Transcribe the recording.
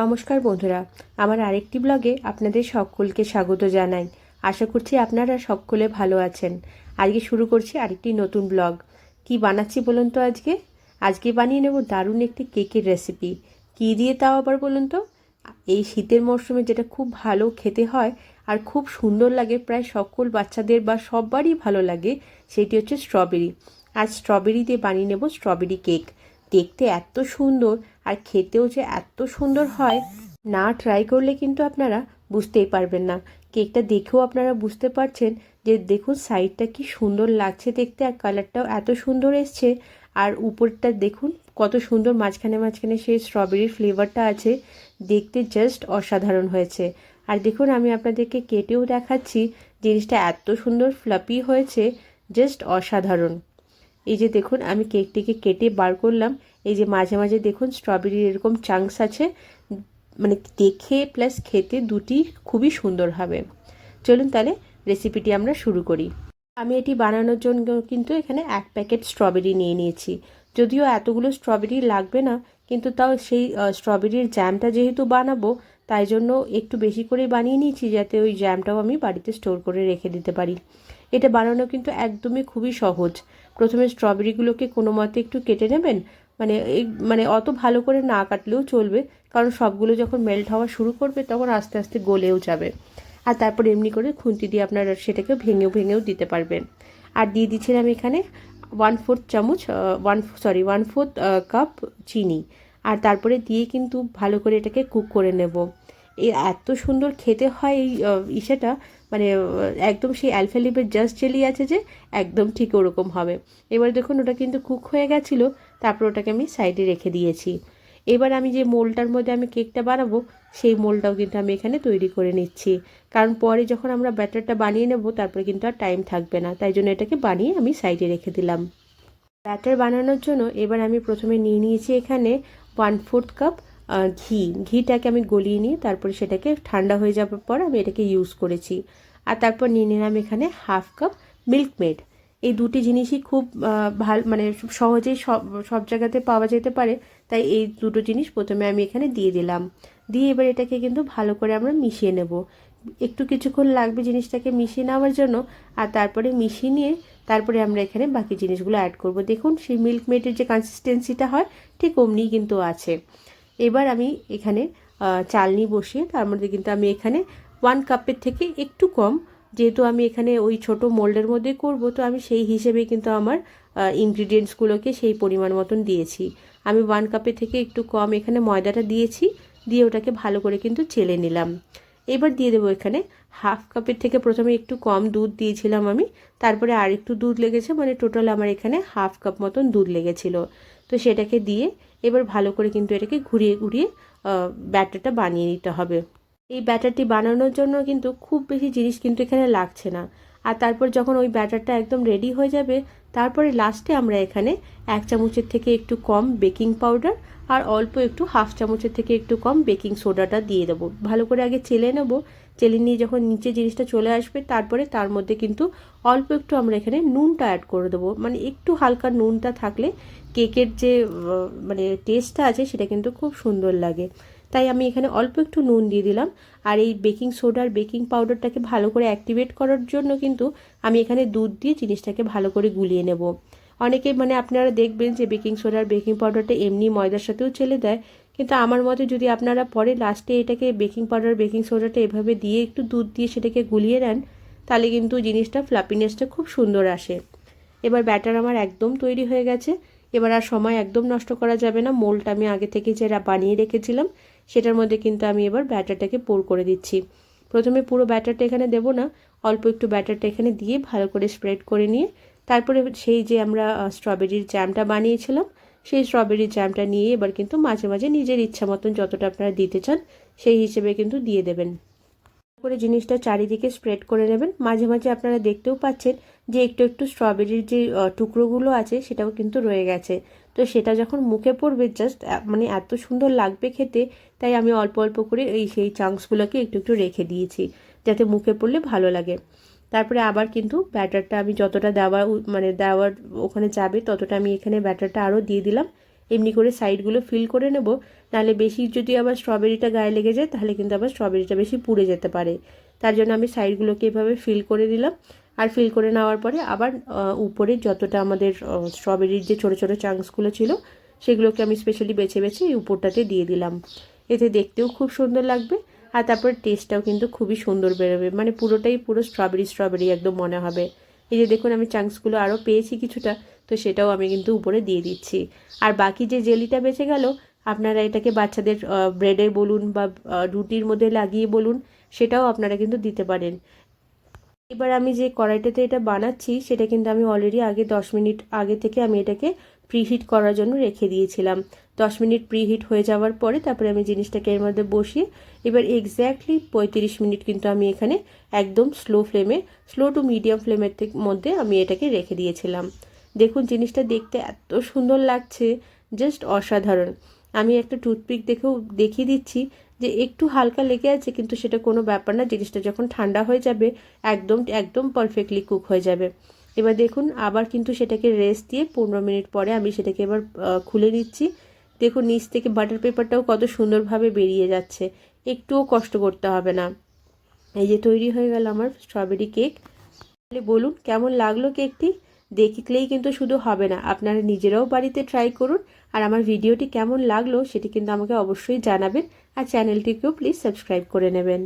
নমস্কার বন্ধুরা, আমার আরেকটি ব্লগে আপনাদের সকলকে স্বাগত জানাই। আশা করছি আপনারা সকলে ভালো আছেন। আজকে শুরু করছি আরেকটি নতুন ব্লগ। কি বানাচ্ছি বলুন তো আজকে? আজকে বানিয়ে নেব দারুণ একটি কেকের রেসিপি কি দিয়ে তাও আবার বলুন তো? এই শীতের মরশুমে যেটা খুব ভালো খেতে হয় আর খুব সুন্দর লাগে, প্রায় সকল বাচ্চাদের বা সববারই ভালো লাগে, সেটি হচ্ছে স্ট্রবেরি আজ স্ট্রবেরি দিয়ে বানিয়ে নেব স্ট্রবেরি কেক দেখতে এত সুন্দর আর খেতেও যে এত সুন্দর হয়, না ট্রাই করলে কিন্তু আপনারা বুঝতেই পারবেন না। কেকটা দেখেও আপনারা বুঝতে পারছেন যে দেখুন সাইডটা কি সুন্দর লাগছে দেখতে আর কালারটাও এত সুন্দর এসছে। আর উপরটা দেখুন কত সুন্দর, মাঝখানে মাঝখানে সেই স্ট্রবেরির ফ্লেভারটা আছে, দেখতে জাস্ট অসাধারণ হয়েছে। আর দেখুন আমি আপনাদেরকে কেটেও দেখাচ্ছি, জিনিসটা এত সুন্দর ফ্লাপি হয়েছে জাস্ট অসাধারণ। এই যে দেখুন, আমি কেকটিকে কেটে বার করলাম। এই যে মাঝে মাঝে দেখুন স্ট্রবেরির এরকম চাংস আছে। মানে দেখে প্লাস খেতে দুটি খুবই সুন্দর হবে। চলুন তাহলে রেসিপিটি আমরা শুরু করি। আমি এটি বানানোর জন্য কিন্তু এখানে এক প্যাকেট স্ট্রবেরি নিয়ে নিয়েছি। যদিও এতগুলো স্ট্রবেরি লাগবে না, কিন্তু তাও সেই স্ট্রবেরির জ্যামটা যেহেতু বানাবো, তাই জন্য একটু বেশি করে বানিয়ে নিয়েছি যাতে ওই জ্যামটাও আমি বাড়িতে স্টোর করে রেখে দিতে পারি। এটা বানানো কিন্তু একদমই খুবই সহজ। প্রথমে স্ট্রবেরিগুলোকে কোনো মতে একটু কেটে নেবেন। মানে এই মানে অত ভালো করে না কাটলেও চলবে। কারণ সবগুলো যখন মেল্ট হওয়া শুরু করবে, তখন আস্তে আস্তে গলেও যাবে। আর তারপর এমনি করে খুন্তি দিয়ে আপনারা সেটাকে ভেঙেও ভেঙেও দিতে পারবেন। আর দিয়ে দিচ্ছিলাম এখানে ওয়ান ফোর্থ চামচ one sorry one fourth cup চিনি। আর তারপরে দিয়ে কিন্তু ভালো করে এটাকে কুক করে নেব। এ, এত সুন্দর খেতে হয় এই ইসেটা। মানে একদম সেই অ্যালফালিপের জাস্ট জেলি আছে যে একদম ঠিক ওরকম হবে। এবার দেখুন, ওটা কিন্তু কুক হয়ে গেছিল, তারপর ওটাকে আমি সাইডে রেখে দিয়েছি। এবার আমি যে মোলটার মধ্যে আমি কেকটা বানাবো, সেই মোলটাও কিন্তু আমি এখানে তৈরি করে নিচ্ছি। কারণ পরে যখন আমরা ব্যাটারটা বানিয়ে নেব, তারপরে কিন্তু আর টাইম থাকবে না, তাই জন্য এটাকে বানিয়ে আমি সাইডে রেখে দিলাম। ব্যাটার বানানোর জন্য এবার আমি প্রথমে নিয়ে নিয়েছি এখানে ওয়ান ফোর্থ কাপ ঘি। ঘিটাকে আমি গলিয়ে নিয়ে তারপরে সেটাকে ঠান্ডা হয়ে যাওয়ার পর আমি এটাকে ইউজ করেছি। আর তারপর নিয়ে নিলাম এখানে হাফ কাপ মিল্ক মেড এই দুটি জিনিসই খুব ভালো মানে সহজেই সব সব জায়গাতে পাওয়া যেতে পারে। তাই এই দুটো জিনিস প্রথমে আমি এখানে দিয়ে দিলাম। দিয়ে এবার এটাকে কিন্তু ভালো করে আমরা মিশিয়ে নেব। একটু কিছুক্ষণ লাগবে জিনিসটাকে মিশিয়ে নেওয়ার জন্য। আর তারপরে মিশিয়ে নিয়ে তারপরে আমরা এখানে বাকি জিনিসগুলো অ্যাড করব। দেখুন, সেই মিল্ক মেডের যে কনসিস্টেন্সিটা হয়, ঠিক অমনিই কিন্তু আছে। এবার আমি এখানে চালনি বসিয়ে তার মধ্যে কিন্তু আমি এখানে ওয়ান কাপের থেকে একটু কম। যেহেতু আমি এখানে ওই ছোট মোল্ডের মধ্যে করব, তো আমি সেই হিসেবে কিন্তু আমার ইনগ্রিডিয়েন্টসগুলোকে সেই পরিমাণ মতন দিয়েছি। আমি ওয়ান কাপের থেকে একটু কম এখানে ময়দাটা দিয়েছি, দিয়ে ওটাকে ভালো করে কিন্তু চেলে নিলাম। এবার দিয়ে দেবো এখানে হাফ কাপের থেকে প্রথমে একটু কম দুধ দিয়েছিলাম আমি, তারপরে আর একটু দুধ লেগেছে মানে টোটাল আমার এখানে হাফ কাপ মতন দুধ লেগেছিল। তো সেটাকে দিয়ে এবার ভালো করে কিন্তু এটাকে ঘুরিয়ে ঘুরিয়ে ব্যাটারটা বানিয়ে নিতে হবে। এই ব্যাটারটি বানানোর জন্য কিন্তু খুব বেশি জিনিস কিন্তু এখানে লাগছে না। আর তারপর যখন ওই ব্যাটারটা একদম রেডি হয়ে যাবে, তারপরে লাস্টে আমরা এখানে এক চামচের থেকে একটু কম বেকিং পাউডার আর অল্প একটু হাফ চামচের থেকে একটু কম বেকিং সোডাটা দিয়ে দেবো। ভালো করে আগে চেলে নেব। চেলে নিয়ে যখন নিচে জিনিসটা চলে আসবে, তারপরে তার মধ্যে কিন্তু অল্প একটু আমরা এখানে নুনটা অ্যাড করে দেবো। মানে একটু হালকা নুনটা থাকলে কেকের যে মানে টেস্টটা আছে, সেটা কিন্তু খুব সুন্দর লাগে। তাই আমি এখানে অল্প একটু নুন দিয়ে দিলাম। আর এই বেকিং সোডার বেকিং পাউডারটাকে ভালো করে অ্যাক্টিভেট করার জন্য কিন্তু আমি এখানে দুধ দিয়ে জিনিসটাকে ভালো করে গুলিয়ে নেব। অনেকে মানে আপনারা দেখবেন যে বেকিং সোডার বেকিং পাউডারটা এমনি ময়দার সাথেও চেলে দেয়। কিন্তু আমার মতে যদি আপনারা পরে লাস্টে এটাকে বেকিং পাউডার বেকিং সোডাটা এভাবে দিয়ে একটু দুধ দিয়ে সেটাকে গুলিয়ে নেন, তাহলে কিন্তু জিনিসটা ফ্লাপিনেসটা খুব সুন্দর আসে। এবার ব্যাটার আমার একদম তৈরি হয়ে গেছে। এবার আর সময় একদম নষ্ট করা যাবে না। মোলটা আমি আগে থেকে যেটা বানিয়ে রেখেছিলাম সেটার মধ্যে কিন্তু আমি এবার ব্যাটারটাকে পোর করে দিচ্ছি। প্রথমে পুরো ব্যাটারটা এখানে দেব না, অল্প একটু ব্যাটারটা এখানে দিয়ে ভালো করে স্প্রেড করে নিয়ে, তারপরে সেই যে আমরা স্ট্রবেরির জ্যামটা বানিয়েছিলাম, সেই স্ট্রবেরির জ্যামটা নিয়ে এবার কিন্তু মাঝে মাঝে নিজের ইচ্ছা মতন যতটা আপনারা দিতে চান, সেই হিসেবে কিন্তু দিয়ে দেবেন। করে জিনিসটা চারিদিকে স্প্রেড করে নেবেন। মাঝে মাঝে আপনারা দেখতেও পাচ্ছেন যে একটু একটু স্ট্রবেরির যে টুকরোগুলো আছে সেটাও কিন্তু রয়ে গেছে। তো সেটা যখন মুখে পড়বে জাস্ট মানে এত সুন্দর লাগবে খেতে, তাই আমি অল্প অল্প করে এই সেই চাংসগুলোকে একটু একটু রেখে দিয়েছি, যাতে মুখে পড়লে ভালো লাগে। তারপরে আবার কিন্তু ব্যাটারটা আমি যতটা দেওয়া মানে দেওয়ার ওখানে যাবে, ততটা আমি এখানে ব্যাটারটা আরও দিয়ে দিলাম। এমনি করে সাইডগুলো ফিল করে নেব। নাহলে বেশি যদি আবার স্ট্রবেরিটা গায়ে লেগে যায়, তাহলে কিন্তু আবার স্ট্রবেরিটা বেশি পুড়ে যেতে পারে। তার জন্য আমি সাইডগুলোকে এভাবে ফিল করে দিলাম আর ফিল করে নেওয়ার পরে আবার উপরে যতটা আমাদের স্ট্রবেরির যে ছোটো ছোটো চাংসগুলো ছিল, সেগুলোকে আমি স্পেশালি বেছে বেছে এই উপরটাতে দিয়ে দিলাম। এতে দেখতেও খুব সুন্দর লাগবে আর তারপরে টেস্টটাও কিন্তু খুবই সুন্দর বেরোবে। মানে পুরোটাই পুরো স্ট্রবেরি স্ট্রবেরি একদম মনে হবে। এই যে দেখুন আমি চাংসগুলো আরও পেয়েছি কিছুটা, তো সেটাও আমি কিন্তু উপরে দিয়ে দিচ্ছি। আর বাকি যে জেলিটা বেঁচে গেল, আপনারা এটাকে বাচ্চাদের ব্রেডে বলুন বা রুটির মধ্যে লাগিয়ে বলুন, সেটাও আপনারা কিন্তু দিতে পারেন। এবার আমি যে কড়াইটাতে এটা বানাচ্ছি, সেটা কিন্তু আমি অলরেডি আগে দশ মিনিট আগে থেকে আমি এটাকে প্রিহিট করার জন্য রেখে দিয়েছিলাম। দশ মিনিট প্রিহিট হয়ে যাওয়ার পরে তারপরে আমি জিনিসটাকে এর মধ্যে বসিয়ে, এবার এক্স্যাক্টলি পঁয়ত্রিশ মিনিট কিন্তু আমি এখানে একদম স্লো ফ্লেমে স্লো টু মিডিয়াম ফ্লেমের মধ্যে আমি এটাকে রেখে দিয়েছিলাম। দেখুন জিনিসটা দেখতে এত সুন্দর লাগছে জাস্ট অসাধারণ। আমি একটা টুথপিক দেখেও দেখিয়ে দিচ্ছি যে একটু হালকা লেগে আছে কিন্তু সেটা কোনো ব্যাপার না, জিনিসটা যখন ঠান্ডা হয়ে যাবে একদম একদম পারফেক্টলি কুক হয়ে যাবে। এবার দেখুন আবার কিন্তু সেটাকে রেস্ট দিয়ে পনেরো মিনিট পরে আমি সেটাকে এবার খুলে নিচ্ছি। দেখুন নিচ থেকে বাটার পেপারটাও কত সুন্দরভাবে বেরিয়ে যাচ্ছে। একটুও কষ্ট করতে হবে না। এই যে তৈরি হয়ে গেল আমার স্ট্রবেরি কেক তাহলে বলুন, কেমন লাগল কেকটি দেখলেই কিন্তু শুধু হবে না। আপনারা নিজেরাও বাড়িতে ট্রাই করুন। আর আমার ভিডিওটি কেমন লাগল, সেটি কিন্তু আমাকে অবশ্যই জানাবেন। আর চ্যানেলটিকেও প্লিজ সাবস্ক্রাইব করে নেবেন।